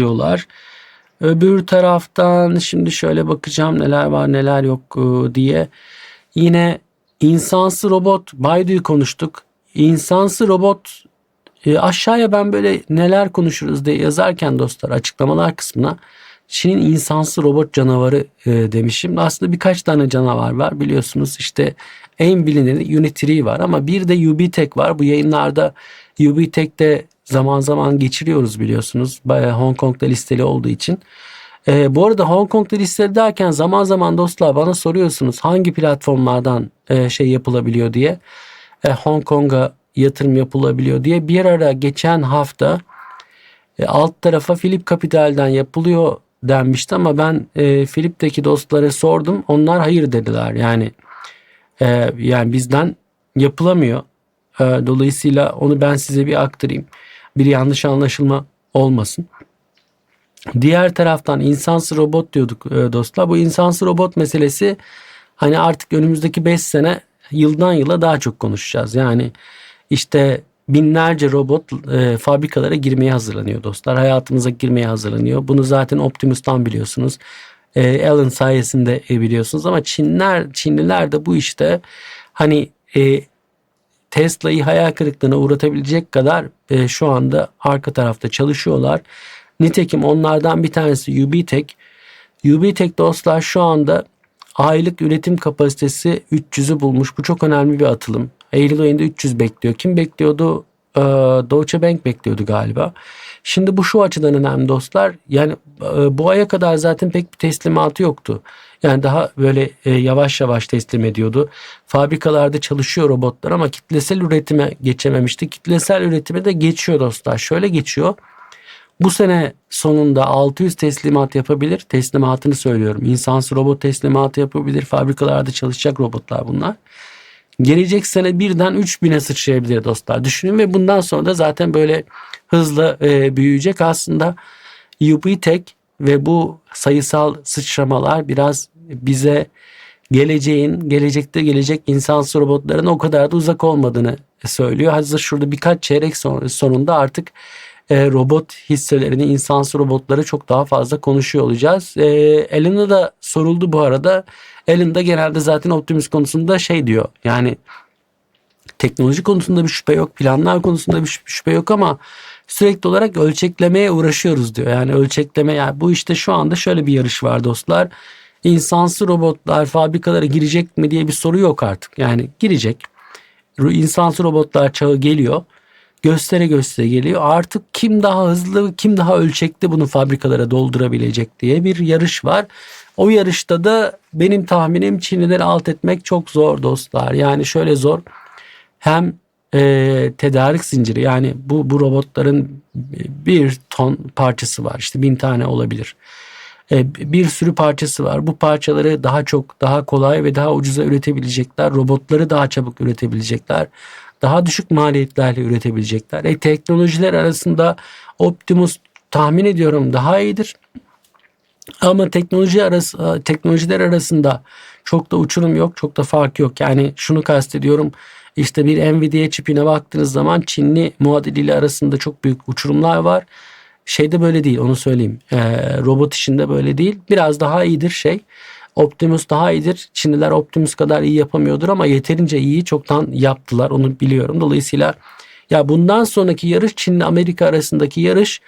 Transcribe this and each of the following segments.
diyorlar. Öbür taraftan şimdi şöyle bakacağım neler var neler yok e, diye. Yine insansı robot Baidu'yu konuştuk. İnsansı robot e, aşağıya ben böyle neler konuşuruz diye yazarken dostlar açıklamalar kısmına Çin'in insansı robot canavarı e, demişim. Aslında birkaç tane canavar var biliyorsunuz işte en bilineni Unitree var ama bir de UBTech var. Bu yayınlarda UBTech'te zaman zaman geçiriyoruz biliyorsunuz. Bayağı Hong Kong'da listeli olduğu için. E, bu arada Hong Kong'da listeli derken zaman zaman dostlar bana soruyorsunuz hangi platformlardan e, şey yapılabiliyor diye. E, Hong Kong'a yatırım yapılabiliyor diye. Bir ara geçen hafta e, alt tarafa Philip Capital'den yapılıyor denmişti ama ben e, Philip'teki dostlara sordum. Onlar hayır dediler. Yani e, yani bizden yapılamıyor. E, dolayısıyla onu ben size bir aktarayım. Bir yanlış anlaşılma olmasın. Diğer taraftan insansı robot diyorduk e, dostlar. Bu insansı robot meselesi hani artık önümüzdeki 5 sene yıldan yıla daha çok konuşacağız. Yani işte binlerce robot e, fabrikalara girmeye hazırlanıyor dostlar. Hayatımıza girmeye hazırlanıyor. Bunu zaten Optimus'tan biliyorsunuz. E, Alan sayesinde biliyorsunuz ama Çinler Çinliler de bu işte hani e, Tesla'yı hayal kırıklığına uğratabilecek kadar e, şu anda arka tarafta çalışıyorlar. Nitekim onlardan bir tanesi UBTech. UBTech dostlar şu anda aylık üretim kapasitesi 300'ü bulmuş. Bu çok önemli bir atılım. Eylül ayında 300 bekliyor. Kim bekliyordu? Ee, Deutsche Bank bekliyordu galiba. Şimdi bu şu açıdan önemli dostlar. Yani e, bu aya kadar zaten pek bir teslimatı yoktu. Yani daha böyle e, yavaş yavaş teslim ediyordu. Fabrikalarda çalışıyor robotlar ama kitlesel üretime geçememişti. Kitlesel üretime de geçiyor dostlar. Şöyle geçiyor. Bu sene sonunda 600 teslimat yapabilir. Teslimatını söylüyorum. İnsansı robot teslimatı yapabilir. Fabrikalarda çalışacak robotlar bunlar. Gelecek sene birden 3000'e sıçrayabilir dostlar. Düşünün ve bundan sonra da zaten böyle hızla e, büyüyecek. Aslında UBTech ve bu sayısal sıçramalar biraz bize geleceğin, gelecekte gelecek insansız robotların o kadar da uzak olmadığını söylüyor. Hazır şurada birkaç çeyrek son, sonunda artık e, robot hisselerini, insansız robotları çok daha fazla konuşuyor olacağız. E, Elena da soruldu bu arada. Alan da genelde zaten Optimus konusunda şey diyor. Yani teknoloji konusunda bir şüphe yok. Planlar konusunda bir şüphe yok ama sürekli olarak ölçeklemeye uğraşıyoruz diyor. Yani ölçekleme yani bu işte şu anda şöyle bir yarış var dostlar. İnsansı robotlar fabrikalara girecek mi diye bir soru yok artık. Yani girecek. İnsansı robotlar çağı geliyor. Göstere göstere geliyor. Artık kim daha hızlı, kim daha ölçekli bunu fabrikalara doldurabilecek diye bir yarış var. O yarışta da benim tahminim Çinlileri alt etmek çok zor dostlar. Yani şöyle zor. Hem e, tedarik zinciri yani bu, bu robotların bir ton parçası var. İşte bin tane olabilir. E, bir sürü parçası var. Bu parçaları daha çok, daha kolay ve daha ucuza üretebilecekler. Robotları daha çabuk üretebilecekler. Daha düşük maliyetlerle üretebilecekler. E, teknolojiler arasında Optimus tahmin ediyorum daha iyidir. Ama teknoloji arası teknolojiler arasında çok da uçurum yok, çok da fark yok. Yani şunu kastediyorum. İşte bir Nvidia çipine baktığınız zaman Çinli muadiliyle arasında çok büyük uçurumlar var. Şeyde böyle değil onu söyleyeyim. Ee, robot işinde böyle değil. Biraz daha iyidir şey. Optimus daha iyidir. Çinliler Optimus kadar iyi yapamıyordur ama yeterince iyi çoktan yaptılar onu biliyorum. Dolayısıyla ya bundan sonraki yarış Çin Amerika arasındaki yarış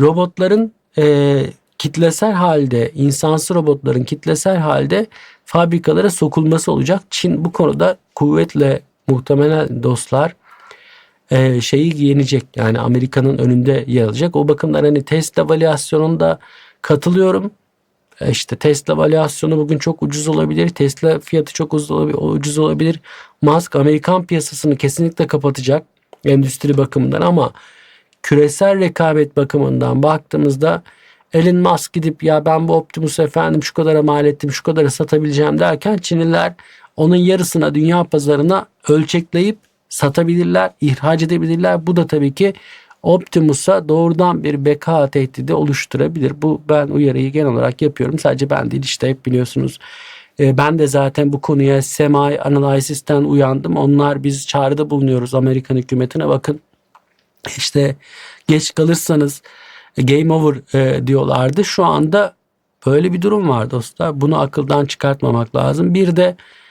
robotların e, kitlesel halde insansı robotların kitlesel halde fabrikalara sokulması olacak. Çin bu konuda kuvvetle muhtemelen dostlar e, şeyi yenecek. Yani Amerika'nın önünde yer alacak. O bakımdan hani Tesla valyasyonunda katılıyorum. E işte Tesla valyasyonu bugün çok ucuz olabilir. Tesla fiyatı çok ucuz olabilir. Musk Amerikan piyasasını kesinlikle kapatacak endüstri bakımından ama küresel rekabet bakımından baktığımızda Elon Musk gidip ya ben bu Optimus efendim şu kadara mal ettim şu kadara satabileceğim derken Çinliler onun yarısına dünya pazarına ölçekleyip satabilirler, ihraç edebilirler. Bu da tabii ki Optimus'a doğrudan bir beka tehdidi oluşturabilir. Bu ben uyarıyı genel olarak yapıyorum. Sadece ben değil işte hep biliyorsunuz. E, ben de zaten bu konuya Semai Analysis'ten uyandım. Onlar biz çağrıda bulunuyoruz Amerikan hükümetine bakın. İşte geç kalırsanız e, game over e, diyorlardı. Şu anda böyle bir durum var dostlar. Bunu akıldan çıkartmamak lazım. Bir de